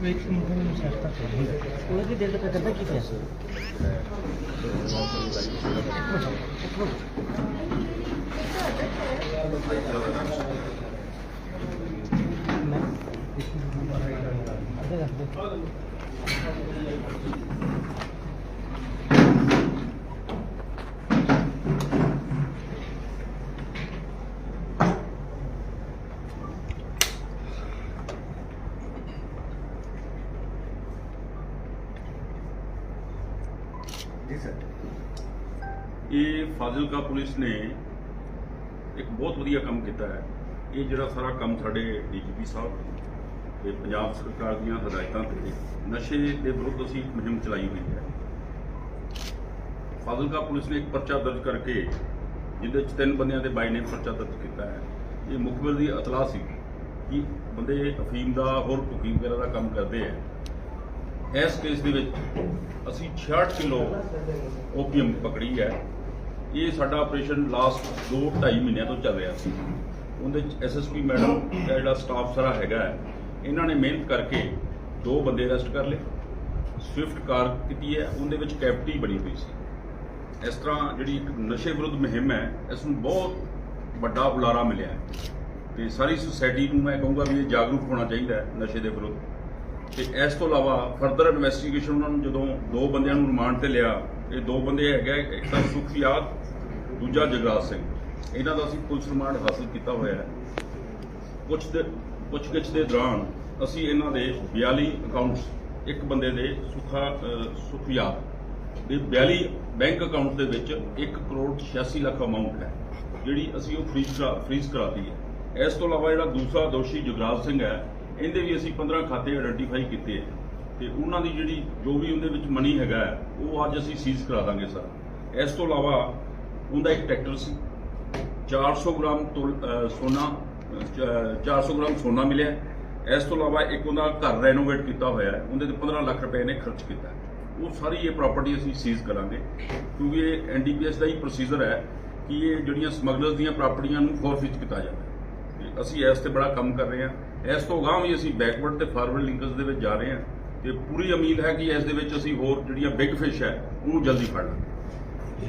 ਇੱਕ ਮੁੰਡੇ ਨੂੰ ਸੈੱਟ ਕਰ ਉਹਨੇ ਕੀ ਦਿਲ ਤੱਕ ਕਰਦਾ ਕੀ ਕਿਹਾ ਮੈਂ ਅੱਗੇ ਰੱਖ ਦੇ ਇਹ ਫਾਜ਼ਿਲਕਾ ਪੁਲਿਸ ਨੇ ਇੱਕ ਬਹੁਤ ਵਧੀਆ ਕੰਮ ਕੀਤਾ ਹੈ। ਇਹ ਜਿਹੜਾ ਸਾਰਾ ਕੰਮ ਸਾਡੇ ਡੀਜੀਪੀ ਸਾਹਿਬ ਤੇ ਪੰਜਾਬ ਸਰਕਾਰ ਦੀਆਂ ਹਦਾਇਤਾਂ ਤੇ ਨਸ਼ੇ ਦੇ ਵਿਰੁੱਧ ਅਸੀਂ ਇੱਕ ਮੁਹਿੰਮ ਚਲਾਈ ਹੋਈ ਹੈ। ਫਾਜ਼ਿਲਕਾ ਪੁਲਿਸ ਨੇ ਇੱਕ ਪਰਚਾ ਦਰਜ ਕਰਕੇ ਜਿਹਦੇ ਵਿੱਚ ਤਿੰਨ ਬੰਦਿਆਂ ਦੇ ਬਾਈ ਨੇ ਪਰਚਾ ਦਰਜ ਕੀਤਾ ਹੈ। ਇਹ ਮੁਖਬਰ ਦੀ ਇਤਲਾਹ ਸੀ ਕਿ ਬੰਦੇ ਅਫੀਮ ਦਾ ਹੋਰ ਕੁਕਿੰਗ ਵਗੈਰਾ ਦਾ ਕੰਮ ਕਰਦੇ ਆ ਇਸ ਕੇਸ ਦੇ ਵਿੱਚ ਅਸੀਂ 66 ਕਿਲੋ ਓਪੀਅਮ ਪਕੜੀ ਹੈ। ਇਹ ਸਾਡਾ ਆਪਰੇਸ਼ਨ ਲਾਸਟ 2 2.5 ਮਹੀਨਿਆਂ ਤੋਂ ਚੱਲ ਰਿਹਾ ਸੀ। ਉਹਦੇ ਵਿੱਚ ਐਸਐਸਪੀ ਮੈਡਮ ਦਾ ਜਿਹੜਾ ਸਟਾਫ ਸਾਰਾ ਹੈਗਾ ਹੈ, ਇਹਨਾਂ ਨੇ ਮਿਹਨਤ ਕਰਕੇ ਦੋ ਬੰਦੇ ਅਰੈਸਟ ਕਰ ਲਏ। ਸਵਿਫਟ ਕਾਰ ਕੀਤੀ ਹੈ ਉਹਦੇ ਵਿੱਚ ਕੈਪਟੀ ਬਣੀ ਹੋਈ ਸੀ। ਇਸ ਤਰ੍ਹਾਂ ਜਿਹੜੀ ਇੱਕ ਨਸ਼ੇ ਵਿਰੁੱਧ ਮੁਹਿੰਮ ਹੈ ਇਸ ਨੂੰ ਬਹੁਤ ਵੱਡਾ ਬੁਲਾਰਾ ਮਿਲਿਆ ਹੈ। ਤੇ ਸਾਰੀ ਸੁਸਾਇਟੀ ਨੂੰ ਮੈਂ ਕਹੂੰਗਾ ਵੀ ਇਹ ਜਾਗਰੂਕ ਹੋਣਾ ਚਾਹੀਦਾ ਹੈ ਨਸ਼ੇ ਦੇ ਵਿਰੁੱਧ। ਤੇ ਇਸ ਤੋਂ ਇਲਾਵਾ ਫਰਦਰ ਇਨਵੈਸਟੀਗੇਸ਼ਨ ਉਹਨਾਂ ਨੂੰ ਜਦੋਂ ਦੋ ਬੰਦਿਆਂ ਨੂੰ ਰਿਮਾਂਡ ਤੇ ਲਿਆ ਇਹ ਦੋ ਬੰਦੇ ਹੈਗੇ ਇੱਕ ਤਾਂ ਸੁਖਿਆਤ ਦੂਜਾ ਜਗਰਾਜ ਸਿੰਘ। ਇਹਨਾਂ ਦਾ ਅਸੀਂ ਪੁਲਿਸ ਰਿਮਾਂਡ ਹਾਸਲ ਕੀਤਾ ਹੋਇਆ ਹੈ। ਕੁਝ ਦੇ ਪੁੱਛਗਿੱਛ ਦੇ ਦੌਰਾਨ ਅਸੀਂ ਇਹਨਾਂ ਦੇ 42 ਅਕਾਊਂਟਸ ਇੱਕ ਬੰਦੇ ਦੇ ਸੁਖਾ ਅਹ, ਸੁਖਿਆਤ ਦੇ 42 ਬੈਂਕ ਅਕਾਊਂਟ ਦੇ ਵਿੱਚ 1 ਕਰੋੜ 86 ਲੱਖ ਅਮਾਉਂਟ ਹੈ ਜਿਹੜੀ ਅਸੀਂ ਉਹ ਫ੍ਰੀਜ਼ ਕਰਾ ਫ੍ਰੀਜ਼ ਕਰਾਤੀ ਹੈ। ਇਸ ਤੋਂ ਇਲਾਵਾ ਜਿਹੜਾ ਦੂਸਰਾ ਦੋਸ਼ੀ ਜਗਰਾਜ ਸਿੰਘ ਹੈ ਇਹਦੇ ਵੀ ਅਸੀਂ 15 ਖਾਤੇ ਆਇਡੈਂਟੀਫਾਈ ਕੀਤੇ ਹੈ ਤੇ ਉਹਨਾਂ ਦੀ ਜਿਹੜੀ ਜੋ ਵੀ ਉਹਦੇ ਵਿੱਚ ਮਨੀ ਹੈਗਾ ਹੈ, ਉਹ ਅੱਜ ਅਸੀਂ ਸੀਜ਼ ਕਰਾ ਦਾਂਗੇ ਸਰ। ਇਸ ਤੋਂ ਇਲਾਵਾ ਉਹਦਾ ਇੱਕ ਟਰੈਕਟਰ ਸੀ। 400 ਗ੍ਰਾਮ ਤੁਲ- ਸੋਨਾ ਅਹ ਚ- 400 ਗ੍ਰਾਮ ਸੋਨਾ ਮਿਲਿਆ। ਇਸ ਤੋਂ ਇਲਾਵਾ ਇੱਕ ਉਹਦਾ ਘਰ ਰੈਨੋਵੇਟ ਕੀਤਾ ਹੋਇਆ ਹੈ। ਉਹਦੇ ਤੇ 15 ਲੱਖ ਰੁਪਏ ਨੇ ਖਰਚ ਕੀਤਾ ਉਹ ਸਾਰੀ ਇਹ ਪ੍ਰਾਪਰਟੀ ਅਸੀਂ ਸੀਜ਼ ਕਰਾਂਗੇ। ਕਿਉਂਕਿ ਇਹ ਐਨਡੀਪੀਐਸ ਦਾ ਹੀ ਪ੍ਰੋਸੀਜਰ ਹੈ ਕਿ ਇਹ ਜਿਹੜੀਆਂ ਸਮਗਲਰਸ ਦੀਆਂ ਪ੍ਰਾਪਰਟੀਆਂ ਨੂੰ ਫੋਰਫਿਟ ਕੀਤਾ ਜਾਵੇ। ਤੇ ਅਸੀਂ ਇਸ ਤੇ ਬੜਾ ਕੰਮ ਕਰ ਰਹੇ ਹਾਂ। ਇਸ ਤੋਂ ਅਗਾਂਹ ਵੀ ਅਸੀਂ ਬੈਕਵਰਡ ਤੇ ਫਾਰਵਰਡ ਲਿੰਕਸ ਦੇ ਵਿੱਚ ਜਾ ਰਹੇ ਹਾਂ ਤੇ ਪੂਰੀ ਉਮੀਦ ਹੈ ਕਿ ਇਸ ਦੇ ਵਿੱਚ ਅਸੀਂ ਹੋਰ ਜਿਹੜੀਆਂ ਬਿਗ ਫਿਸ਼ ਹੈ ਉਹਨੂੰ ਜਲਦੀ ਫੜ ਲਾਂਗੇ।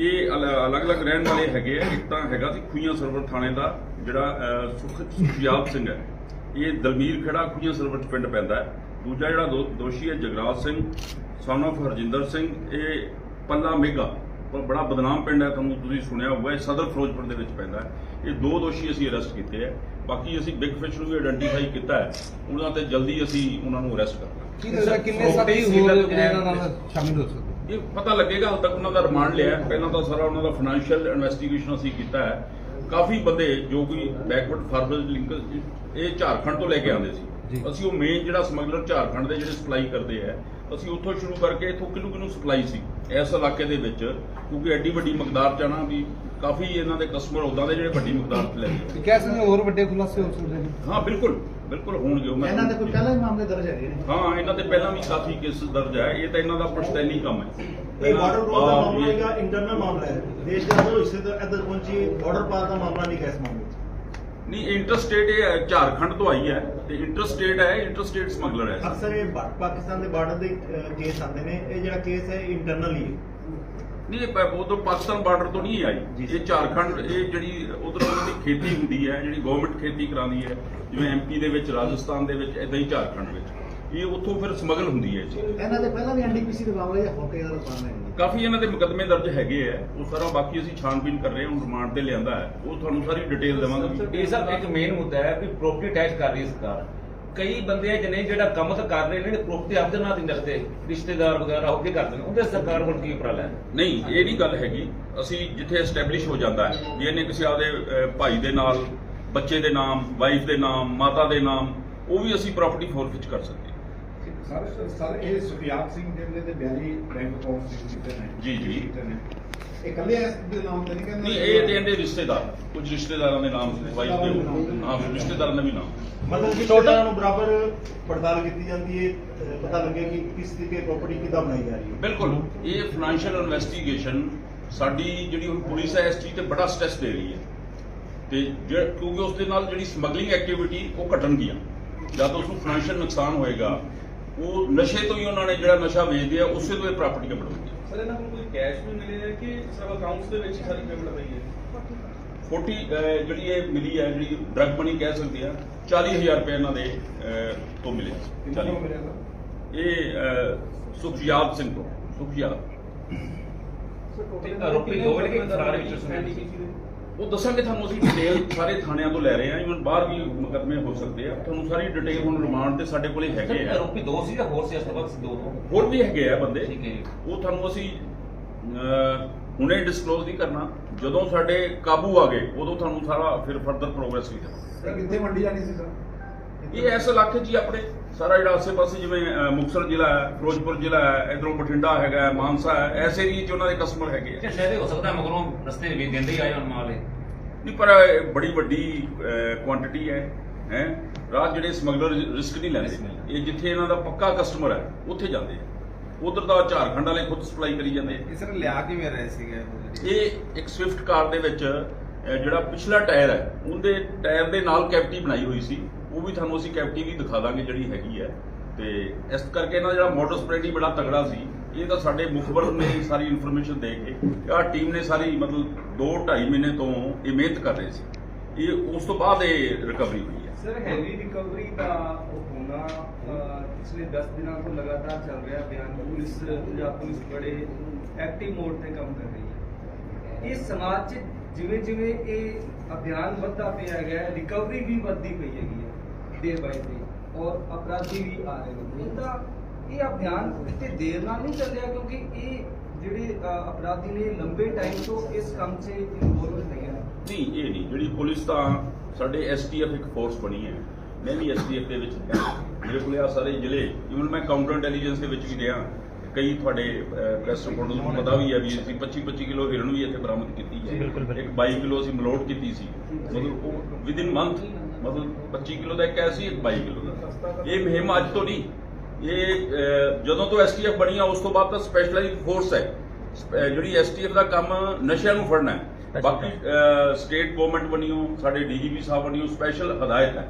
ਇਹ ਅਲ- ਅਲੱਗ-ਅਲੱਗ ਰਹਿਣ ਵਾਲੇ ਹੈਗੇ ਆ ਇੱਕ ਤਾਂ ਹੈਗਾ ਸੀ ਖੂਈਆਂ ਸਰਵਰ ਥਾਣੇ ਦਾ ਜਿਹੜਾ ਅਹ, ਸੁਖ ਸੁਖਿਆਲ ਸਿੰਘ ਹੈ। ਇਹ ਦਲਮੀਰ ਖੇੜਾ ਖੂਈਆਂ ਸਰਵਰ ਪਿੰਡ ਪੈਂਦਾ ਹੈ। ਦੂਜਾ ਜਿਹੜਾ ਦੋਸ਼ੀ ਹੈ ਜਗਰਾਜ ਸਿੰਘ son of ਹਰਜਿੰਦਰ ਸਿੰਘ ਇਹ ਪੱਲਾ ਮੇਗਾ ਬੜਾ ਬਦਨਾਮ ਪਿੰਡ ਹੈ ਤੁਹਾਨੂੰ ਤੁਸੀਂ ਸੁਣਿਆ ਹੋਊਗਾ ਇਹ ਸਦਰ ਫਿਰੋਜ਼ਪੁਰ ਦੇ ਵਿੱਚ ਪੈਂਦਾ ਹੈ। ਇਹ ਦੋ ਦੋਸ਼ੀ ਅਸੀਂ ਅਰੈਸਟ ਕੀਤੇ ਹੈ। ਬਾਕੀ ਅਸੀਂ ਬਿਗ ਫਿਸ਼ ਨੂੰ ਵੀ ਆਇਡੈਂਟੀਫਾਈ ਕੀਤਾ ਹੈ। ਉਹਨਾਂ ਤੇ ਜਲਦੀ ਅਸੀਂ ਉਹਨਾਂ ਨੂੰ ਅਰੈਸਟ ਕਰਾਂਗੇ ਕੀ ਲੱਗਦਾ ਕਿੰਨੇ ਸਾਥੀ ਹੋਰ ਇਹਨਾਂ ਨਾਲ ਸ਼ਾਮਿਲ ਹੋ ਸਕਦੇ? ਇਹ ਪਤਾ ਲੱਗੇਗਾ ਹਾਲ ਤੱਕ ਉਹਨਾਂ ਦਾ ਰਿਮਾਂਡ ਲਿਆ ਹੈ। ਪਹਿਲਾਂ ਤਾਂ ਸਾਰਾ ਉਹਨਾਂ ਦਾ ਫਾਈਨੈਂਸ਼ੀਅਲ ਇਨਵੈਸਟੀਗੇਸ਼ਨ ਅਸੀਂ ਕੀਤਾ ਹੈ। ਕਾਫੀ ਬੰਦੇ ਜੋ ਕੋਈ ਬੈਕਵਰਡ ਫਾਰਵਰਡ ਲਿੰਕ ਇਹ ਝਾਰਖੰਡ ਤੋਂ ਲੈ ਕੇ ਆਉਂਦੇ। ਸੀ। ਅਸੀਂ ਉਹ ਮੇਨ ਜਿਹੜਾ ਸਮਗਲਰ ਝਾਰਖੰਡ ਦੇ ਜਿਹੜੇ ਸਪਲਾਈ ਕਰਦੇ ਆ ਅਸੀਂ ਉੱਥੋਂ ਸ਼ੁਰੂ ਕਰਕੇ ਇੱਥੋਂ ਕਿਲੋ ਕਿਲੋ ਸਪਲਾਈ ਸੀ? ਇਸ ਇਲਾਕੇ ਦੇ ਵਿੱਚ ਕਿਉਂਕਿ ਐਡੀ ਵੱਡੀ ਮਕਦਾਰ ਚ ਆਣਾ ਵੀ ਕਾਫੀ ਇਹਨਾਂ ਦੇ ਕਸਟਮਰ ਉਦਾਂ ਦੇ ਜਿਹੜੇ ਵੱਡੀ ਮਕਦਾਰ ਚ ਲੈਂਦੇ ਤੇ ਕਹਿ ਸਕਦੇ ਹੋਰ ਵੱਡੇ ਖੁਲਾਸੇ ਹੋ ਸਕਦੇ ਨੇ। ਹਾਂ ਬਿਲਕੁਲ ਬਿਲਕੁਲ ਹੋਣਗੇ ਉਹ ਮੈਂ ਇਹਨਾਂ ਦੇ ਕੋਈ ਪਹਿਲਾਂ ਹੀ ਮਾਮਲੇ ਦਰਜ ਹੈਗੇ ਨੇ? ਹਾਂ ਇਹਨਾਂ ਦੇ ਪਹਿਲਾਂ ਵੀ ਕਾਫੀ ਕੇਸ ਦਰਜ ਹੈ ਇਹ ਤਾਂ ਇਹਨਾਂ ਦਾ ਪੁਸ਼ਤੈਨੀ ਕੰਮ ਹੈ। ਇਹ ਬਾਰਡਰ ਕ੍ਰੋਸ ਦਾ ਮਾਮਲਾ ਹੈਗਾ ਇੰਟਰਨਲ ਮਾਮਲਾ ਹੈ। ਦੇਸ਼ ਦੇ ਅੰਦਰ ਹਿੱਸੇ ਤੋਂ ਇੱਧਰ ਪਹੁੰਚੀ ਬਾਰਡਰ ਪਾਰ ਦਾ ਮਾਮਲਾ ਨਹੀਂ ਹੈ ਇਸ ਮਾਮਲੇ ਨਹੀਂ ਇੰਟਰਸਟੇਟ ਇਹ ਝਾਰਖੰਡ ਤੋਂ ਆਈ ਹੈ ਤੇ ਇੰਟਰਸਟੇਟ ਹੈ ਇੰਟਰਸਟੇਟ ਸਮਗਲਰ ਹੈ। ਅਕਸਰ ਇਹ ਪਾਕਿਸਤਾਨ ਦੇ ਬਾਰਡਰ ਦੇ ਕੇਸ ਆਉਂਦੇ ਨੇ। ਇਹ ਜਿਹੜਾ ਕੇਸ ਹੈ ਇੰਟਰਨਲ ਹੀ ਹੈ। ਨਹੀਂ ਇਹ ਪ- ਉਧਰ ਪਾਕਿਸਤਾਨ ਬਾਰਡਰ ਤੋਂ ਨਹੀਂ ਆਈ। ਇਹ ਝਾਰਖੰਡ ਇਹ ਜਿਹੜੀ ਉਧਰ ਦੀ ਖੇਤੀ ਹੁੰਦੀ ਹੈ ਜਿਹੜੀ ਗਵਰਨਮੈਂਟ ਖੇਤੀ ਕਰਾਉਂਦੀ ਹੈ ਜਿਵੇਂ ਐਮਪੀ ਦੇ ਵਿੱਚ ਰਾਜਸਥਾਨ ਦੇ ਵਿੱਚ ਇਦਾਂ ਹੀ ਝਾਰਖੰਡ ਵਿੱਚ। ਇਹ ਉੱਥੋਂ ਫਿਰ ਸਮਗਲ ਹੁੰਦੀ ਹੈ ਜੀ। ਇਹਨਾਂ ਦੇ ਪਹਿਲਾਂ ਵੀ ਐਨਡੀਪੀਸੀ ਦੇ ਮਾਮਲੇ ਜਾਂ ਹੋਕੇ ਦਾ ਸਾਹਮਣੇ ਹੈ ਕਾਫੀ ਇਹਨਾਂ ਦੇ ਮੁਕੱਦਮੇ ਦਰਜ ਹੈਗੇ ਆ। ਉਹ ਸਾਰਾ ਬਾਕੀ ਅਸੀਂ ਛਾਣਬੀਨ ਕਰ ਰਹੇ ਹਾਂ ਹੁਣ ਰਿਮਾਂਡ ਤੇ ਲਿਆਂਦਾ ਹੈ। ਉਹ ਤੁਹਾਨੂੰ ਸਾਰੀ ਡਿਟੇਲ ਦੇਵਾਂਗੇ। ਇਹ ਸਭ ਇੱਕ ਮੇਨ ਮੁੱਦਾ ਹੈ ਵੀ ਪ੍ਰੋਪਰਟੀ ਟੈਕਸ ਕਰ ਰਹੀ ਸਰਕਾਰ। ਕਈ ਬੰਦੇ ਆ ਜਿਹਨੇ ਜਿਹੜਾ ਕੰਮ ਤਾਂ ਕਰ ਰਹੇ ਨੇ ਪ੍ਰੋਪਰਟੀ ਆਪਦੇ ਨਾਂ ਤੇ ਨਹੀਂ ਰੱਖਦੇ ਰਿਸ਼ਤੇਦਾਰ ਵਗੈਰਾ ਹੋ ਕੇ ਕਰਦੇ ਨੇ। ਉਹਦੇ ਸਰਕਾਰ ਕੋਲ ਕੀ ਉਪਰਾਲਾ ਹੈ? ਨਹੀਂ ਇਹ ਨਹੀਂ ਗੱਲ ਹੈਗੀ। ਅਸੀਂ ਜਿੱਥੇ ਐਸਟੈਬਲਿਸ਼ ਹੋ ਜਾਂਦਾ ਹੈ ਵੀ ਇਹਨੇ ਕਿਸੇ ਆਪਦੇ ਭਾਈ ਦੇ ਨਾਲ ਬੱਚੇ ਦੇ ਨਾਮ ਵਾਈਫ ਦੇ ਨਾਮ ਮਾਤਾ ਦੇ ਨਾਮ ਉਹ ਵੀ ਅਸੀਂ ਪ੍ਰਾਪਰਟੀ ਫੋਰਫਿਚ ਕਰ ਸਕਦੇ ਹਾਂ। ਸਰ ਸਰ ਇਹ ਸੁਖਿਆਤ ਸਿੰਘ ਜਿਹੜੇ ਦੇ ਬਿਆਰੀ ਬੈਂਕ ਅਕਾਊਂਟ ਸੀ ਕੀਤੇ ਨੇ ਜੀ, ਜੀ। ਕੀਤੇ ਨੇ ਇਹ ਕੱਲੇ ਇਸ ਦੇ ਨਾਮ ਤੇ ਨਹੀਂ ਕਹਿੰਦੇ? ਨਹੀਂ ਇਹ ਤੇ ਇਹਦੇ ਰਿਸ਼ਤੇਦਾਰ ਕੁਝ ਰਿਸ਼ਤੇਦਾਰਾਂ ਦੇ ਨਾਮ ਵਾਈਫ ਦੇ ਹੋਣ। ਹਾਂ ਫਿਰ ਰਿਸ਼ਤੇਦਾਰਾਂ ਦੇ ਵੀ ਨਾਮ। ਮਤਲਬ ਕਿ ਟੋਟਲ ਨੂੰ ਬਰਾਬਰ ਪੜਤਾਲ ਕੀਤੀ ਜਾਂਦੀ ਹੈ ਅਹ ਪਤਾ ਲੱਗੇ ਕਿ ਕਿਸ ਤਰੀਕੇ ਪ੍ਰਾਪਰਟੀ ਕਿੱਦਾਂ ਬਣਾਈ ਜਾ ਰਹੀ ਹੈ। ਬਿਲਕੁਲ ਇਹ ਫਾਈਨੈਂਸ਼ੀਅਲ ਇਨਵੈਸਟੀਗੇਸ਼ਨ ਸਾਡੀ ਜਿਹੜੀ ਹੁਣ ਪੁਲਿਸ ਹੈ ਇਸ ਚੀਜ਼ ਤੇ ਬੜਾ ਸਟ੍ਰੈਸ ਦੇ ਰਹੀ ਹੈ। ਤੇ ਕਿਉਂਕਿ ਉਸ ਦੇ ਨਾਲ ਜਿਹੜੀ ਸਮਗਲਿੰਗ ਐਕਟੀਵਿਟੀ ਉਹ ਘਟਣਗੀਆਂ ਜਦ ਉਸ ਨੂੰ ਫਾਈਨੈਂਸ਼ੀਅਲ ਨੁਕਸਾਨ ਹੋਏਗਾ ਉਹ ਨਸ਼ੇ ਤੋਂ ਹੀ ਉਹਨਾਂ ਨੇ ਜਿਹੜਾ ਨਸ਼ਾ ਵੇਚਦੇ ਆ ਉਸੇ ਤੋਂ ਇਹ ਪ੍ਰਾਪਰਟੀਆਂ ਬਣਾਉਂਦੇ ਸਰ ਇਹਨਾਂ ਕੋਲ ਕੋਈ ਕੈਸ਼ ਵੀ ਮਿਲੇ ਹੈ ਕਿ ਸਭ ਅਕਾਊਂਟਸ ਦੇ ਵਿੱਚ ਸਾਰੀ ਪੇਮੈਂਟ ਪਈ ਹੈ? 40 ਅਹ, ਜਿਹੜੀ ਇਹ ਮਿਲੀ ਹੈ ਜਿਹੜੀ ਡਰਗ ਮਨੀ ਕਹਿ ਸਕਦੇ ਆ 40000 ਰੁਪਏ ਇਹਨਾਂ ਦੇ ਅਹ, ਤੋਂ ਮਿਲੇ ਕਿੰਨਾ ਨੂੰ ਮਿਲਿਆ ਸਰ? ਇਹ ਅਹ, ਸੁਖਯਾਦ ਸਿੰਘ ਤੋਂ ਸੁਖਯਾਦ ਤੇ ਆਰੋਪੀ ਦੋ ਵਜੇ ਫਰਾਰ ਵਿੱਚ ਸਮੇਤ ਉਹ ਦੱਸਾਂਗੇ ਤੁਹਾਨੂੰ ਅਸੀਂ ਡਿਟੇਲ ਸਾਰੇ ਥਾਣਿਆਂ ਤੋਂ ਲੈ ਰਹੇ ਹਾਂ ਇਵਨ ਬਾਹਰ ਵੀ ਮੁਕੱਦਮੇ ਹੋ ਸਕਦੇ ਆ। ਤੁਹਾਨੂੰ ਸਾਰੀ ਡਿਟੇਲ ਹੁਣ ਰਿਮਾਂਡ ਤੇ ਸਾਡੇ ਕੋਲੇ ਹੈਗੇ ਆ। ਆਰੋਪੀ ਦੋ ਸੀ ਜਾਂ ਹੋਰ ਸੀ ਇਸ ਤੋਂ ਬਾਅਦ? ਦੋ ਤੋਂ ਹੋਰ ਵੀ ਹੈਗੇ ਆ ਬੰਦੇ। ਠੀਕ ਹੈ ਜੀ। ਉਹ ਤੁਹਾਨੂੰ ਅਸੀਂ ਹੁਣੇ ਡਿਸਕਲੋਜ਼ ਨਹੀਂ ਕਰਨਾ। ਜਦੋਂ ਸਾਡੇ ਕਾਬੂ ਆ ਗਏ ਉਦੋਂ ਤੁਹਾਨੂੰ ਸਾਰਾ ਫਿਰ ਫਰਦਰ ਪ੍ਰੋਗਰੈਸ ਵੀ ਦੇਵਾਂਗੇ। ਸਰ ਕਿੱਥੇ ਮੰਡੀ ਜਾਣੀ ਸੀ ਸਰ? ਇਹ ਇਸ ਇਲਾਕੇ 'ਚ ਹੀ ਆਪਣੇ? ਸਾਰਾ ਜਿਹੜਾ ਆਸੇ-ਪਾਸੇ ਜਿਵੇਂ ਅਹ, ਮੁਕਤਸਰ ਜ਼ਿਲ੍ਹਾ ਹੈ ਫਿਰੋਜ਼ਪੁਰ ਜ਼ਿਲ੍ਹਾ ਹੈ ਇਧਰੋਂ ਬਠਿੰਡਾ ਹੈਗਾ ਹੈ, ਮਾਨਸਾ ਹੈ ਐਸੇ ਏਰੀਏ 'ਚ ਉਹਨਾਂ ਦੇ ਕਸਟਮਰ ਹੈਗੇ ਆ। ਕਿ ਸ਼ਾਇਦ ਹੋ ਸਕਦਾ ਮਗਰੋਂ ਰਸਤੇ ਵਿੱਚ ਦਿੰਦੇ ਹੀ ਆਏ ਹੋਣ ਮਾਲ ਇਹ। ਨਹੀਂ ਪਰ ਬੜੀ ਵੱਡੀ ਕੁਆਂਟੀਟੀ ਹੈ ਹੈ? ਰਾਤ ਜਿਹੜੇ ਸਮਗਲਰ ਰਿਸਕ ਨਹੀਂ ਲੈਂਦੇ। ਇਹ ਜਿੱਥੇ ਇਹਨਾਂ ਦਾ ਪੱਕਾ ਕਸਟਮਰ ਹੈ ਉੱਥੇ ਜਾਂਦੇ ਆ। ਉਧਰ ਦਾ ਝਾਰਖੰਡ ਵਾਲੇ ਖੁਦ ਸਪਲਾਈ ਕਰੀ ਜਾਂਦੇ ਆ। ਇਹ ਸਰ ਲਿਆ ਕਿਵੇਂ ਰਹੇ ਸੀਗੇ? ਇਹ ਇੱਕ ਸਵਿਫਟ ਕਾਰ ਦੇ ਵਿੱਚ ਜਿਹੜਾ ਪਿਛਲਾ ਟਾਇਰ ਹੈ ਉਹਦੇ ਟਾਇਰ ਦੇ ਨਾਲ ਕੈਵਿਟੀ ਬਣਾਈ ਹੋਈ ਸੀ। ਉਹ ਵੀ ਤੁਹਾਨੂੰ ਅਸੀਂ ਕੈਵਿਟੀ ਵੀ ਦਿਖਾ ਦਾਂਗੇ ਜਿਹੜੀ ਹੈਗੀ ਹੈ। ਤੇ ਇਸ ਕਰਕੇ ਇਹਨਾਂ ਦਾ ਜਿਹੜਾ ਮੋਟਰ ਸਪਰੇਡੀ ਬੜਾ ਤਗੜਾ ਸੀ। ਇਹ ਤਾਂ ਸਾਡੇ ਮੁਖਬਰ ਨੇ ਸਾਰੀ ਇਨਫੋਰਮੇਸ਼ਨ ਦੇ ਕੇ ਆਹ ਟੀਮ ਨੇ ਸਾਰੀ ਮਤਲਬ 2 2.5 ਮਹੀਨੇ ਤੋਂ ਇਹ ਮਿਹਨਤ ਕਰ ਰਹੇ ਸੀ। ਇਹ ਉਸ ਤੋਂ ਬਾਅਦ ਇਹ ਰਿਕਵਰੀ ਹੋਈ ਹੈ। ਸਰ ਹੈਵੀ ਰਿਕਵਰੀ ਦਾ ਹੋਣਾ ਪਿਛਲੇ 10 ਦਿਨਾਂ ਤੋਂ ਲਗਾਤਾਰ ਚੱਲ ਰਿਹਾ ਬਿਆਨ। ਪੁਲਿਸ, ਪੰਜਾਬ ਪੁਲਿਸ ਬੜੇ ਐਕਟਿਵ ਮੋਡ ਤੇ ਕੰਮ ਕਰ ਰਹੀ ਹੈ। ਇਸ ਸਮਾਜ 'ਚ ਜਿਵੇਂ ਜਿਵੇਂ ਇਹ ਅਭਿਆਨ ਵੱਧਦਾ ਪਿਆ ਹੈਗਾ ਰਿਕਵਰੀ ਵੀ ਵੱਧਦੀ ਪਈ ਹੈਗੀ ਡੇ ਬਾਈ ਡੇ ਔਰ ਅਪਰਾਧੀ ਵੀ ਆ ਰਹੇ ਨੇ। ਇਹਦਾ ਇਹ ਅਭਿਆਨ ਕਿਤੇ ਦੇਰ ਨਾਲ ਨਹੀਂ ਚੱਲ ਰਿਹਾ ਕਿਉਂਕਿ ਇਹ ਜਿਹੜੇ ਅਪਰਾਧੀ ਨੇ ਲੰਬੇ ਟਾਈਮ ਤੋਂ ਇਸ ਕੰਮ 'ਚ ਇਨਵੋਲਵ ਨਹੀਂ ਹੈ। ਨਹੀਂ ਇਹ ਨਹੀਂ। ਜਿਹੜੀ ਪੁਲਿਸ ਤਾਂ ਸਾਡੇ ਐਸਟੀਐਫ ਇੱਕ ਫੋਰਸ ਬਣੀ ਹੈ। ਮੈਂ ਵੀ ਐਸਟੀਐਫ ਦੇ ਵਿੱਚ ਹਾਂ ਮੇਰੇ ਕੋਲ ਆ ਸਾਰੇ ਜ਼ਿਲ੍ਹੇ। ਇਵਨ ਮੈਂ ਕਾਊਂਟਰ ਇੰਟੈਲੀਜੈਂਸ ਦੇ ਵਿੱਚ ਵੀ ਰਿਹਾ। ਕਈ ਤੁਹਾਡੇ ਪ੍ਰੈਸ ਰਿਪੋਰਟ ਨੂੰ ਪਤਾ ਵੀ ਹੈ ਵੀ ਅਸੀਂ 25 25 ਕਿਲੋ ਹਿਰਨ ਵੀ ਇੱਥੇ ਬਰਾਮਦ ਕੀਤੀ ਹੈ। ਇੱਕ 22 ਕਿਲੋ ਅਸੀਂ ਮਲੋਟ ਕੀਤੀ ਸੀ। ਮਤਲਬ ਉਹ ਵਿਦ ਇਨ ਮੰਥ ਮਤਲਬ 25 ਕਿਲੋ ਦਾ ਇੱਕ ਐਸੀ ਇੱਕ 22 ਕਿਲੋ ਦਾ। ਇਹ ਮੁਹਿੰਮ ਅੱਜ ਤੋਂ ਨਹੀਂ। ਇਹ ਜਦੋਂ ਤੋਂ ਐਸਟੀਐਫ ਬਣੀ ਆ ਉਸ ਤੋਂ ਬਾਅਦ ਤਾਂ ਸਪੈਸ਼ਲਾਈਜ਼ਡ ਫੋਰਸ ਹੈ। ਜਿਹੜੀ ਐਸਟੀਐਫ ਦਾ ਕੰਮ ਨਸ਼ਿਆਂ ਨੂੰ ਫੜਨਾ ਹੈ। ਬਾਕੀ ਸਟੇਟ ਗਵਰਨਮੈਂਟ ਬਣੀਓ ਸਾਡੇ ਡੀਜੀਪੀ ਸਾਹਿਬ ਬਣੀਓ ਸਪੈਸ਼ਲ ਹਦਾਇਤ ਹੈ।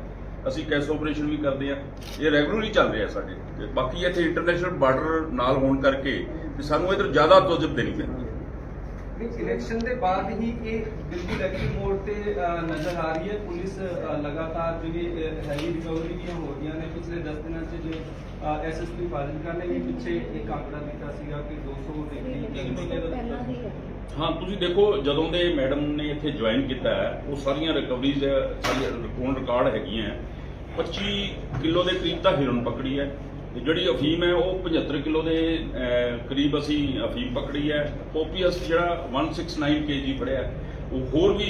ਅਸੀਂ ਕੈਸ ਆਪਰੇਸ਼ਨ ਵੀ ਕਰਦੇ ਆ ਇਹ ਰੈਗੂਲਰਲੀ ਚੱਲ ਰਿਹਾ ਸਾਡੇ। ਬਾਕੀ ਇੱਥੇ ਇੰਟਰਨੈਸ਼ਨਲ ਬਾਰਡਰ ਨਾਲ ਹੋਣ ਕਰਕੇ ਸਾਨੂੰ ਇਧਰ ਜ਼ਿਆਦਾ ਤੋਜਬ ਦੇਣੀ ਪੈਂਦੀ ਨਹੀਂ ਇਲੈਕਸ਼ਨ ਦੇ ਬਾਅਦ ਹੀ ਇਹ ਬਿਲਕੁਲ ਐਕਟਿਵ ਮੋਡ ਤੇ ਨਜ਼ਰ ਆ ਰਹੀ ਹੈ। ਪੁਲਿਸ ਲਗਾਤਾਰ ਜਿਹੜੀ ਹੈਵੀ ਰਿਕਵਰੀ ਦੀਆਂ ਹੋ ਰਹੀਆਂ ਨੇ। ਪਿਛਲੇ 10 ਦਿਨਾਂ 'ਚ ਜੋ ਐਸਐਸਪੀ ਫਾਜ਼ਿਲਕਾ ਨੇ ਵੀ ਪਿੱਛੇ ਇੱਕ ਆંકੜਾ ਦਿੱਤਾ ਸੀਗਾ ਕਿ 200 ਡਿਗਰੀ ਹੀ। ਤੁਸੀਂ ਦੇਖੋ ਜਦੋਂ ਦੇ ਮੈਡਮ ਨੇ ਇੱਥੇ ਜੁਆਇਨ ਕੀਤਾ ਹੈ ਉਹ ਸਾਰੀਆਂ ਰਿਕਵਰੀਜ਼ ਸਾਰੀਆਂ ਰਿਕਾਰਡ ਹੈਗੀਆਂ 25 ਕਿਲੋ ਦੇ ਕਰੀਬ ਤਾਂ ਹਿਰਨ ਪਕੜੀ ਹੈ। ਜਿਹੜੀ ਅਫੀਮ ਹੈ ਉਹ 75 ਕਿਲੋ ਦੇ ਕਰੀਬ ਅਸੀਂ ਅਫੀਮ ਪਕੜੀ ਹੈ। ਓਪੀਐਸ ਜਿਹੜਾ 169 ਕੇਜੀ ਫੜਿਆ। ਉਹ ਹੋਰ ਵੀ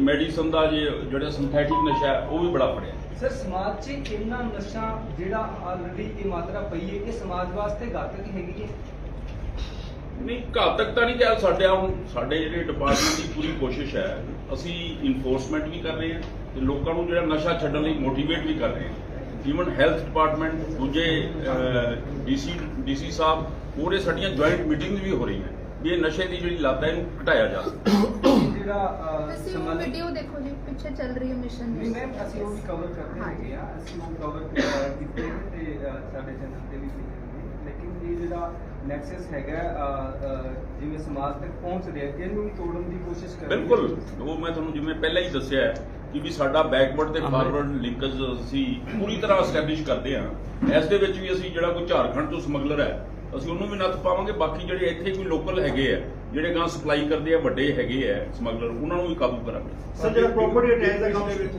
ਮੈਡੀਸਨ ਦਾ ਜਿਹੜਾ ਸਿੰਥੈਟਿਕ ਨਸ਼ਾ ਹੈ ਉਹ ਵੀ ਬੜਾ ਫੜਿਆ। ਸਰ ਸਮਾਜ 'ਚ ਇੰਨਾ ਨਸ਼ਾ ਜਿਹੜਾ ਆਲਰੇਡੀ ਇਹ ਮਾਤਰਾ ਪਈ ਹੈ ਇਹ ਸਮਾਜ ਵਾਸਤੇ ਘਾਤਕ ਹੈਗੀ ਹੈ? ਨਹੀਂ ਘਾਤਕ ਤਾਂ ਨਹੀਂ ਕਿਹਾ ਸਾਡੇ ਹੁਣ ਸਾਡੇ ਜਿਹੜੇ ਡਿਪਾਰਟਮੈਂਟ ਦੀ ਪੂਰੀ ਕੋਸ਼ਿਸ਼ ਹੈ ਅਸੀਂ ਇਨਫੋਰਸਮੈਂਟ ਵੀ ਕਰ ਰਹੇ ਹਾਂ ਤੇ ਲੋਕਾਂ ਨੂੰ ਜਿਹੜਾ ਨਸ਼ਾ ਛੱਡਣ ਲਈ ਮੋਟੀਵੇਟ ਵੀ ਕਰ ਰਹੇ ਹਾਂ। ਈਵਨ ਹੈਲਥ ਡਿਪਾਰਟਮੈਂਟ ਦੂਜੇ ਡੀਸੀ ਡੀਸੀ ਸਾਹਿਬ ਉਹਦੇ ਸਾਡੀਆਂ ਜੁਆਇੰਟ ਮੀਟਿੰਗਸ ਵੀ ਹੋ ਰਹੀਆਂ ਵੀ ਇਹ ਨਸ਼ੇ ਦੀ ਜਿਹੜੀ ਲੱਤ ਹੈ ਇਹਨੂੰ ਘਟਾਇਆ ਜਾ ਜਿਹੜਾ ਅ, ਤੁਸੀਂ ਉਹ ਸਮਾਜ- ਵੀਡੀਓ ਦੇਖੋ ਜੀ ਪਿੱਛੇ ਚੱਲ ਰਹੀ ਹੈ ਮਿਸ਼ਨ ਨਹੀਂ ਮੈਮ ਅਸੀਂ ਉਹ ਵੀ ਕਵਰ ਕਰਦੇ। ਹੈਗੇ ਆ। ਅਸੀਂ ਉਹ ਕਵਰ ਕੀਤੇ ਤੇ ਸਾਡੇ ਚੈਨਲ ਤੇ ਵੀ ਲੇਕਿਨ ਇਹ ਜਿਹੜਾ ਨੈਕਸਸ ਹੈਗਾ ਜਿਵੇਂ ਸਮਾਜ ਤੱਕ ਪਹੁੰਚ ਰਿਹਾ ਇਹਨੂੰ ਵੀ ਤੋੜਨ ਦੀ ਕੋਸ਼ਿਸ਼ ਕਰ। ਬਿਲਕੁਲ। ਉਹ ਮੈਂ ਤੁਹਾਨੂੰ ਜਿਵੇਂ ਪਹਿਲਾਂ ਹੀ ਦੱਸਿਆ ਹੈ ਕਿ ਵੀ ਸਾਡਾ ਬੈਕਵਰਡ ਤੇ ਫਾਰਵਰਡ ਲਿੰਕੇਜ ਅਸੀਂ ਪੂਰੀ ਤਰ੍ਹਾਂ ਐਸਟੈਬਲਿਸ਼ ਕਰਦੇ ਹਾਂ। ਇਸ ਦੇ ਵਿੱਚ ਵੀ ਅਸੀਂ ਜਿਹੜਾ ਕੋਈ ਝਾਰਖੰਡ ਤੋਂ ਸਮਗਲਰ ਹੈ ਅਸੀਂ ਉਹਨੂੰ ਵੀ ਨੱਥ ਪਾਵਾਂਗੇ। ਬਾਕੀ ਜਿਹੜੇ ਇੱਥੇ ਕੋਈ ਲੋਕਲ ਹੈਗੇ ਆ ਜਿਹੜੇ ਗਾਂ ਸਪਲਾਈ ਕਰਦੇ ਆ ਵੱਡੇ ਹੈਗੇ ਆ ਸਮਗਲਰ ਉਹਨਾਂ ਨੂੰ ਵੀ ਕਾਬੂ ਕਰਾਂਗੇ। ਸਰ ਜਿਹੜਾ ਪ੍ਰੋਪਰਟੀ ਅਟੈਚ ਦਾ ਕੰਮ ਦੇ ਵਿੱਚ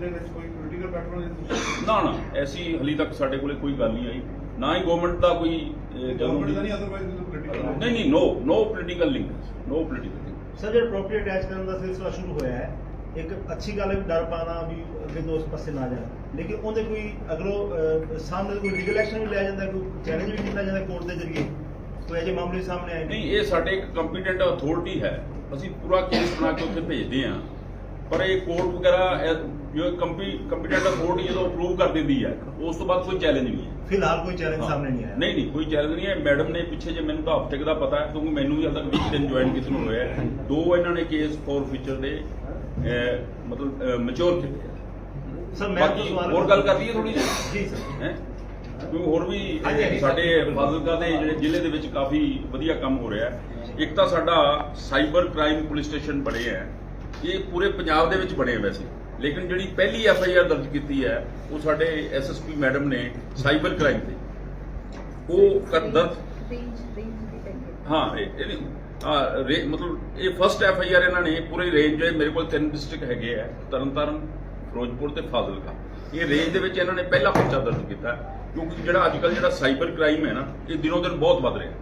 ਦੇ ਵਿੱਚ ਕੋਈ ਪੋਲੀਟੀਕਲ ਤੁਸੀਂ? ਨਾ ਨਾ ਐਸੀ ਹਲੀ ਤੱਕ ਸਾਡੇ ਕੋਲੇ ਕੋਈ ਗੱਲ ਨਹੀਂ ਆਈ। ਨਾ ਹੀ ਗਵਰਨਮੈਂਟ ਦਾ ਕੋਈ ਅਹ, ਜਦੋਂ ਗਵਰਨਮੈਂਟ ਦਾ ਦੀ- ਨਹੀਂ ਅਦਰਵਾਈਜ਼ ਪੋਲੀਟੀਕਲ ਨਹੀਂ ਨਹੀਂ no no political link no political sir ਜਿਹੜਾ ਪ੍ਰੋਪਰਟੀ ਅਟੈਚ ਕਰਨ ਦਾ ਸਿਲਸਿਲਾ ਸ਼ੁਰੂ ਹੋਇਆ ਹੈ ਇੱਕ ਅੱਛੀ ਗੱਲ ਹੈ ਡਰ ਪਾਣਾ ਵੀ ਅੱਗੇ ਦੋ ਉਸ ਪਾਸੇ ਨਾ ਜਾਣ। ਲੇਕਿਨ ਉਹਦੇ ਕੋਈ ਅਗਰੋਂ ਸਾਹਮਣੇ ਕੋਈ ਲੀਗਲ ਐਕਸ਼ਨ ਵੀ ਲਿਆ ਜਾਂਦਾ ਕੋਈ ਚੈਲੰਜ ਵੀ ਕੀਤਾ ਜਾਂਦਾ ਕੋਰਟ ਦੇ ਜ਼ਰੀਏ? ਕੋਈ ਅਜੇ ਮਾਮਲੇ ਸਾਹਮਣੇ ਆਏ ਨਹੀਂ ਇਹ ਸਾਡੇ ਇੱਕ ਕੰਪੀਟੈਂਟ ਅਥਾਰਟੀ ਹੈ। ਅਸੀਂ ਪੂਰਾ ਕੇਸ ਬਣਾ ਕੇ ਉੱਥੇ ਭੇਜਦੇ ਹਾਂ। ਪਰ ਇਹ ਕੋਰਟ ਵਗੈਰਾ ਜੋ ਕੰਪੀਟੈਂਟ ਅਥਾਰਟੀ ਜਦੋਂ ਅਪਰੂਵ ਕਰ ਦਿੰਦੀ ਹੈ ਉਸ ਤੋਂ ਬਾਅਦ ਕੋਈ ਚੈਲੰਜ ਨਹੀਂ ਹੈ। ਫਿਲਹਾਲ ਕੋਈ ਚੈਲੰਜ। ਸਾਹਮਣੇ ਨਹੀਂ ਆਇਆ। ਨਹੀਂ ਨਹੀਂ ਕੋਈ ਚੈਲੰਜ ਨਹੀਂ ਹੈ। ਮੈਡਮ ਨੇ ਪਿੱਛੇ ਜੇ ਮੈਨੂੰ ਤਾਂ ਹਫ਼ਤੇ ਦਾ ਪਤਾ ਹੈ ਕਿਉਂਕਿ ਮੈਨੂੰ ਵੀ ਹਾਲ ਤੱਕ 20 ਦਿਨ ਜੁਆਇਨ ਕੀਤੇ ਨੂੰ ਹੋਇਆ। ਦੋ ਇਹਨਾਂ ਨੇ ਕੇਸ ਫੋਰ ਫੀਚਰ ਦੇ। ਮਤਲਬ ਮੈਚੁਰ ਕੀਤੇ ਆ। ਸਰ, ਮੈਂ ਬਾਕੀ ਸਵਾਲ- ਹੋਰ ਗੱਲ ਕਰ ਲਈਏ ਥੋੜੀ ਜਿਹੀ? ਜੀ ਸਰ। ਹੈ? ਕਿਉਂਕਿ ਹੋਰ ਵੀ ਹਾਂਜੀ, ਹਾਂਜੀ, ਸਾਡੇ ਫਾਜ਼ਿਲਕਾ ਦੇ ਜਿਹੜੇ ਜ਼ਿਲ੍ਹੇ ਦੇ ਵਿੱਚ ਕਾਫੀ ਵਧੀਆ ਕੰਮ ਹੋ ਰਿਹਾ ਹੈ। ਇੱਕ ਤਾਂ ਸਾਡਾ ਸਾਈਬਰ ਕ੍ਰਾਈਮ ਪੁਲਿਸ ਸਟੇਸ਼ਨ ਬਣੇ ਹੈ। ਇਹ ਪੂਰੇ ਪੰਜਾਬ ਦੇ ਵਿੱਚ ਬਣੇ ਵੈਸੇ। ਲੇਕਿਨ ਜਿਹੜੀ ਪਹਿਲੀ ਐਫ ਆਈ ਆਰ ਦਰਜ ਕੀਤੀ ਹੈ ਉਹ ਸਾਡੇ ਐਸ ਐਸ ਪੀ ਮੈਡਮ ਨੇ ਸਾਈਬਰ ਕ੍ਰਾਈਮ ਤੇ। ਉਹ ਕਰ- ਹਾਂ ਇਹ ਇਹ ਨਹੀਂ ਆ, ਰੇ- ਮਤਲਬ ਇਹ ਫਸਟ ਐਫ ਆਈ ਆਰ ਇਹਨਾਂ ਨੇ ਪੂਰੀ ਰੇਂਜ ਹੈ ਮੇਰੇ ਕੋਲ ਤਿੰਨ ਡਿਸਟ੍ਰਿਕਟ ਹੈਗੇ ਆ ਤਰਨਤਾਰਨ ਫਿਰੋਜ਼ਪੁਰ ਤੇ ਫਾਜ਼ਿਲਕਾ। ਇਹ ਰੇਂਜ ਦੇ ਵਿੱਚ ਇਹਨਾਂ ਨੇ ਪਹਿਲਾ ਪਰਚਾ ਦਰਜ ਕੀਤਾ ਕਿਉਂਕਿ ਜਿਹੜਾ ਅੱਜ ਅੱਜਕੱਲ ਜਿਹੜਾ ਸਾਈਬਰ ਕ੍ਰਾਈਮ ਹੈ ਨਾ ਇਹ ਦਿਨੋ ਦਿਨ ਬਹੁਤ ਵੱਧ ਰਿਹਾ।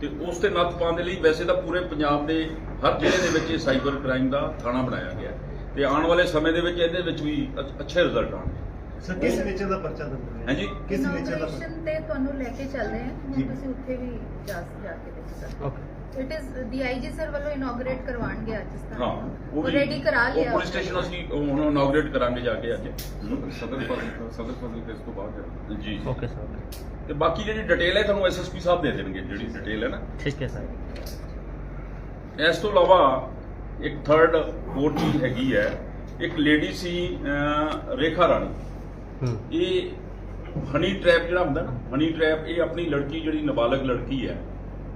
ਤੇ ਉਸ ਤੇ ਨੱਥ ਪਾਉਣ ਦੇ ਲਈ ਵੈਸੇ ਤਾਂ ਪੂਰੇ ਪੰਜਾਬ ਦੇ ਹਰ ਜ਼ਿਲ੍ਹੇ ਦੇ ਵਿੱਚ ਇਹ ਸਾਈਬਰ ਕ੍ਰਾਈਮ ਦਾ ਥਾਣਾ ਬਣਾਇਆ ਗਿਆ। ਹੈ। ਤੇ ਆਉਣ ਵਾਲੇ ਸਮੇਂ ਦੇ ਵਿੱਚ ਇਹਦੇ ਵਿੱਚ ਵੀ ਅੱਛੇ ਰਿਜ਼ਲਟ ਆਉਣਗੇ। ਸਰ ਕਿਸ ਨੇਚਰ ਦਾ ਪਰਚਾ ਦਰਜ ਹੋਇਆ ਹਾਂਜੀ। ਕਿਸ ਨੇਚਰ ਦਾ ਇਨੋਗ੍ਰੇਸ਼ਨ ਤੇ ਤੁਹਾਨੂੰ ਲੈ ਕੇ ਚੱਲ ਰਹੇ ਹਾਂ ਜੀ। ਹੁਣ ਤੁਸੀਂ ਉੱਥੇ ਵੀ ਜਾ ਜਾ ਕੇ ਦੇਖ। ਸਕਦੇ okay it is the IG sir ਵੱਲੋਂ ਇਨੋਗ੍ਰੇਟ ਕਰਵਾਉਣਗੇ ਅੱਜ ਇਸ ਹਾਂ ਉਹ ਰੈਡੀ ਕਰਾ ਉਹ ਲਿਆ ਪੁਲਿਸ ਸਟੇਸ਼ਨ ਅਸੀਂ ਹੁਣ ਇਨੋਗਰੇਟ ਕਰਾਂਗੇ ਜਾ ਕੇ ਅੱਜ। ਸਦਰ ਫਜ਼ਲ ਸਦਰ ਫਜ਼ਲ ਕੇਸ ਤੋਂ ਬਾਅਦ ਜਾਣਾ। ਜੀ। ਓਕੇ ਸਰ ਤੇ ਬਾਕੀ ਜਿਹੜੀ ਡਿਟੇਲ ਹੈ ਤੁਹਾਨੂੰ ਐਸਐਸਪੀ ਸਾਹਿਬ ਦੇ ਦੇਣਗੇ ਜਿਹੜੀ ਡਿਟੇਲ ਹੈ ਨਾ। ਠੀਕ ਹੈ ਸਰ। ਇਸ ਤੋਂ ਇਲਾਵਾ ਇੱਕ ਥਰਡ ਹੋਰ ਚੀਜ਼ ਹੈਗੀ ਹੈ ਇੱਕ ਲੇਡੀ ਸੀ ਅਹ, ਰੇਖਾ ਰਾਣੀ। ਇਹ ਹਨੀ ਟ੍ਰੈਪ ਜਿਹੜਾ ਹੁੰਦਾ ਨਾ ਹਨੀ ਟ੍ਰੈਪ ਇਹ ਆਪਣੀ ਲੜਕੀ ਜਿਹੜੀ ਨਾਬਾਲਗ ਲੜਕੀ ਹੈ,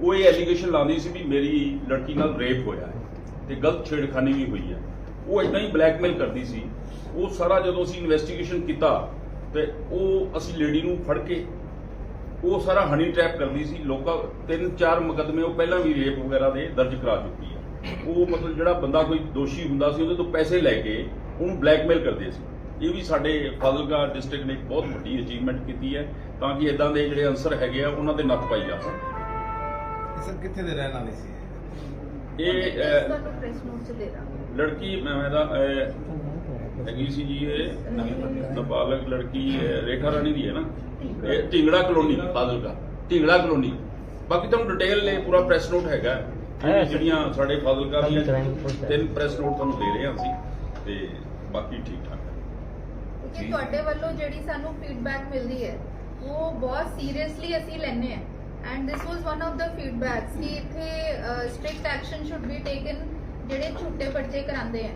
ਉਹ ਇਹ ਐਲੀਗੇਸ਼ਨ ਲਾਉਂਦੀ ਸੀ ਵੀ ਮੇਰੀ ਲੜਕੀ ਨਾਲ ਰੇਪ ਹੋਇਆ ਹੈ ਤੇ ਗਲਤ ਛੇੜਖਾਨੀ ਵੀ ਹੋਈ ਹੈ। ਉਹ ਇਦਾਂ ਹੀ ਬਲੈਕਮੇਲ ਕਰਦੀ ਸੀ। ਉਹ ਸਾਰਾ ਜਦੋਂ ਅਸੀਂ ਇਨਵੈਸਟੀਗੇਸ਼ਨ ਕੀਤਾ ਤੇ ਉਹ ਅਸੀਂ ਲੇਡੀ ਨੂੰ ਫੜ ਕੇ ਉਹ ਸਾਰਾ ਹਨੀ ਟ੍ਰੈਪ ਕਰਦੀ ਸੀ। ਲੋਕਾਂ ਤਿੰਨ ਚਾਰ ਮੁਕੱਦਮੇ ਉਹ ਪਹਿਲਾਂ ਵੀ ਰੇਪ ਵਗੈਰਾ ਦੇ ਦਰਜ ਕਰਾ ਚੁੱਕੀ ਹੈ। ਉਹ ਮਤਲਬ ਜਿਹੜਾ ਬੰਦਾ ਕੋਈ ਦੋਸ਼ੀ ਹੁੰਦਾ ਸੀ, ਉਹਦੇ ਤੋਂ ਪੈਸੇ ਲੈ ਕੇ ਉਹਨੂੰ ਬਲੈਕਮੇਲ ਕਰਦੇ ਸੀ। ਇਹ ਵੀ ਸਾਡੇ ਫਾਜ਼ਿਲਕਾ ਡਿਸਟ੍ਰਿਕਟ ਨੇ ਇੱਕ ਬਹੁਤ ਵੱਡੀ ਅਚੀਵਮੈਂਟ ਕੀਤੀ ਹੈ ਤਾਂ ਕਿ ਇਦਾਂ ਦੇ ਜਿਹੜੇ ਅਨਸਰ ਹੈਗੇ ਆ ਉਹਨਾਂ ਤੇ ਨੱਥ ਪਾਈ ਜਾ ਸਕੇ ਸਰ ਕਿੱਥੇ ਦੇ ਰਹਿਣ ਵਾਲੇ ਸੀ? ਇਹ ਅਹ, ਤੁਹਾਨੂੰ ਪ੍ਰੈਸ ਨੋਟ ਚ ਦੇ ਦਾਂਗੇ। ਲੜਕੀ ਮੈਂ ਦਾ ਹੈਗੀ ਸੀ ਜੀ ਇਹ ਨਾਬਾਲਗ ਲੜਕੀ ਰੇਖਾ ਰਾਣੀ ਦੀ ਹੈ ਨਾ? ਇਹ ਢਿੰਗੜਾ ਕਲੋਨੀ ਫਾਜ਼ਿਲਕਾ। ਢਿੰਗੜਾ ਕਲੋਨੀ। ਬਾਕੀ ਤੁਹਾਨੂੰ ਡਿਟੇਲ ਨੇ ਪੂਰਾ ਪ੍ਰੈਸ ਨੋਟ ਹੈਗਾ। ਜਿਹੜੀਆਂ ਸਾਡੇ ਫਾਜ਼ਿਲਕਾ ਦੀਆਂ। ਤਿੰਨ ਪ੍ਰੈਸ ਨੋਟ ਤੁਹਾਨੂੰ ਦੇ ਰਹੇ ਹਾਂ ਅਸੀਂ ਤੇ ਬਾਕੀ ਠੀਕ ਠਾਕ ਕਿ ਤੁਹਾਡੇ ਵੱਲੋਂ ਜਿਹੜੀ ਸਾਨੂੰ ਫੀਡਬੈਕ ਮਿਲਦੀ ਹੈ ਉਹ ਬਹੁਤ ਸੀਰੀਅਸਲੀ ਅਸੀਂ ਲੈਨੇ ਆ and this was one of the feedbacks ਕਿ ਇੱਥੇ strict action should be taken ਜਿਹੜੇ ਝੂਠੇ ਪਰਚੇ ਕਰਾਉਂਦੇ ਆ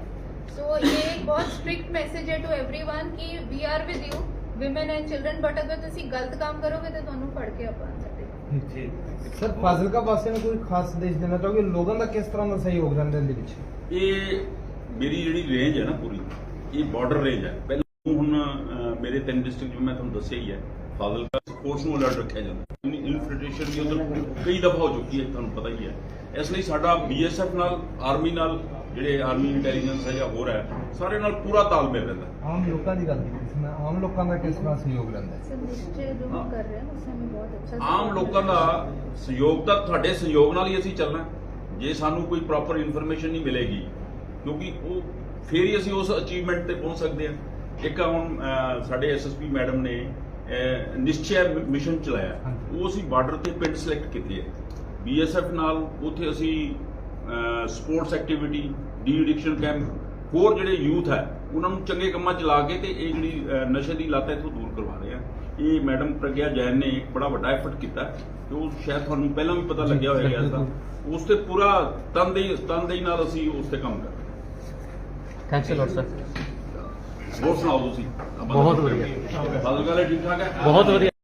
ਸੋ ਇਹ ਇੱਕ ਬਹੁਤ ਸਟ੍ਰਿਕਟ ਮੈਸੇਜ ਹੈ ਟੂ एवरीवन ਕਿ we are with you women and children but ਅਗਰ ਤੁਸੀਂ ਗਲਤ ਕੰਮ ਕਰੋਗੇ ਤਾਂ ਤੁਹਾਨੂੰ ਫੜ ਕੇ ਆਪਾਂ ਸਕਦੇ ਸਰ ਫਾਜ਼ਿਲਕਾ ਵਾਸੀਆਂ ਨੂੰ ਕੋਈ ਖਾਸ ਸੰਦੇਸ਼ ਦੇਣਾ ਚਾਹੋਗੇ ਲੋਕਾਂ ਦਾ ਕਿਸ ਤਰ੍ਹਾਂ ਦਾ ਸਹਿਯੋਗ ਰਹਿੰਦਾ ਇਹਦੇ ਵਿੱਚ ਇਹ ਮੇਰੀ ਜਿਹੜੀ ਰੇਂਜ ਹੈ ਨਾ ਪੂਰੀ ਇਹ ਬਾਰਡਰ ਰੇਂਜ ਹੈ ਪਹਿਲਾਂ ਹੁਣ ਦੇ ਤਿੰਨ ਡਿਸਟ੍ਰਿਕਟ ਜਿਵੇਂ ਮੈਂ ਤੁਹਾਨੂੰ ਦੱਸਿਆ ਹੀ ਹੈ ਫਾਜ਼ਿਲਕਾ ਸਪੋਰਟਸ ਨੂੰ ਅਲਰਟ ਰੱਖਿਆ ਜਾਂਦਾ। ਇਨਫਿਲਟ੍ਰੇਸ਼ਨ ਵੀ ਉਧਰ ਕਈ ਦਫਾ ਹੋ ਚੁੱਕੀ ਹੈ ਤੁਹਾਨੂੰ ਪਤਾ ਹੀ ਹੈ। ਇਸ ਲਈ ਸਾਡਾ ਬੀਐਸਐਫ ਨਾਲ ਆਰਮੀ ਨਾਲ ਜਿਹੜੇ ਆਰਮੀ ਇੰਟੈਲੀਜੈਂਸ ਹੈ ਜਾਂ ਹੋਰ ਹੈ ਸਾਰੇ ਨਾਲ ਪੂਰਾ ਤਾਲਮੇਲ ਰਹਿੰਦਾ। ਆਮ ਲੋਕਾਂ ਦੀ ਗੱਲ ਕੀਤੀ ਮੈਂ ਆਮ ਲੋਕਾਂ ਦਾ ਕਿਸ ਤਰ੍ਹਾਂ ਸਹਿਯੋਗ ਰਹਿੰਦਾ ਆਮ ਲੋਕਾਂ ਦਾ ਸਹਿਯੋਗ ਤਾਂ ਤੁਹਾਡੇ ਸਹਿਯੋਗ ਨਾਲ ਹੀ ਅਸੀਂ ਚੱਲਣਾ ਜੇ ਸਾਨੂੰ ਕੋਈ ਪ੍ਰੋਪਰ ਇਨਫੋਰਮੇਸ਼ਨ ਨਹੀਂ ਮਿਲੇਗੀ ਕਿਉਂਕਿ ਉਹ ਫੇਰ ਹੀ ਅਸੀਂ ਉਸ ਅਚੀਵਮੈਂਟ ਤੇ ਪਹੁੰਚ ਸਕਦੇ ਹਾਂ। ਇੱਕ ਹੁਣ ਸਾਡੇ ਐਸਐਸਪੀ ਮੈਡਮ ਨੇ ਨਿਸ਼ਚੈ ਮਿਸ਼ਨ ਚਲਾਇਆ। ਉਹ ਅਸੀਂ ਬਾਰਡਰ ਤੇ ਪਿੰਡ ਸਿਲੈਕਟ ਕੀਤੇ ਹੈ। ਬੀਐਸਐਫ ਨਾਲ ਉੱਥੇ ਅਸੀਂ sports activity de addiction camp ਹੋਰ ਜਿਹੜੇ ਯੂਥ ਹੈ ਉਹਨਾਂ ਨੂੰ ਚੰਗੇ ਕੰਮਾਂ ਚ ਲਾ ਕੇ ਤੇ ਇਹ ਜਿਹੜੀ ਨਸ਼ੇ ਦੀ ਲੱਤ ਇੱਥੋਂ ਦੂਰ ਕਰਵਾ ਰਹੇ ਆ। ਇਹ ਮੈਡਮ ਪ੍ਰਗਿਆ ਜੈਨ ਨੇ ਇੱਕ ਬੜਾ ਵੱਡਾ ਐਫਰਟ ਕੀਤਾ ਤੇ ਉਹ ਸ਼ਾਇਦ ਤੁਹਾਨੂੰ ਪਹਿਲਾਂ ਵੀ ਪਤਾ ਲੱਗਿਆ ਹੋਵੇਗਾ ਇਸ ਦਾ। ਉਸ ਤੇ ਪੂਰਾ ਤਨਦੇਹੀ ਤਨਦੇਹੀ ਨਾਲ ਅਸੀਂ ਉਸ ਤੇ ਕੰਮ ਕਰ ਰਹੇ ਹਾਂ। ਥੈਂਕਸ ਅ ਲੋਟ ਸਰ ਹੋਰ ਸੁਣਾਓ ਤੁਸੀਂ ਬਹੁਤ ਵਧੀਆ। ਫਾਜ਼ਿਲਕਾ ਵਾਲੇ ਠੀਕ ਠਾਕ ਹੈ ਬਹੁਤ ਵਧੀਆ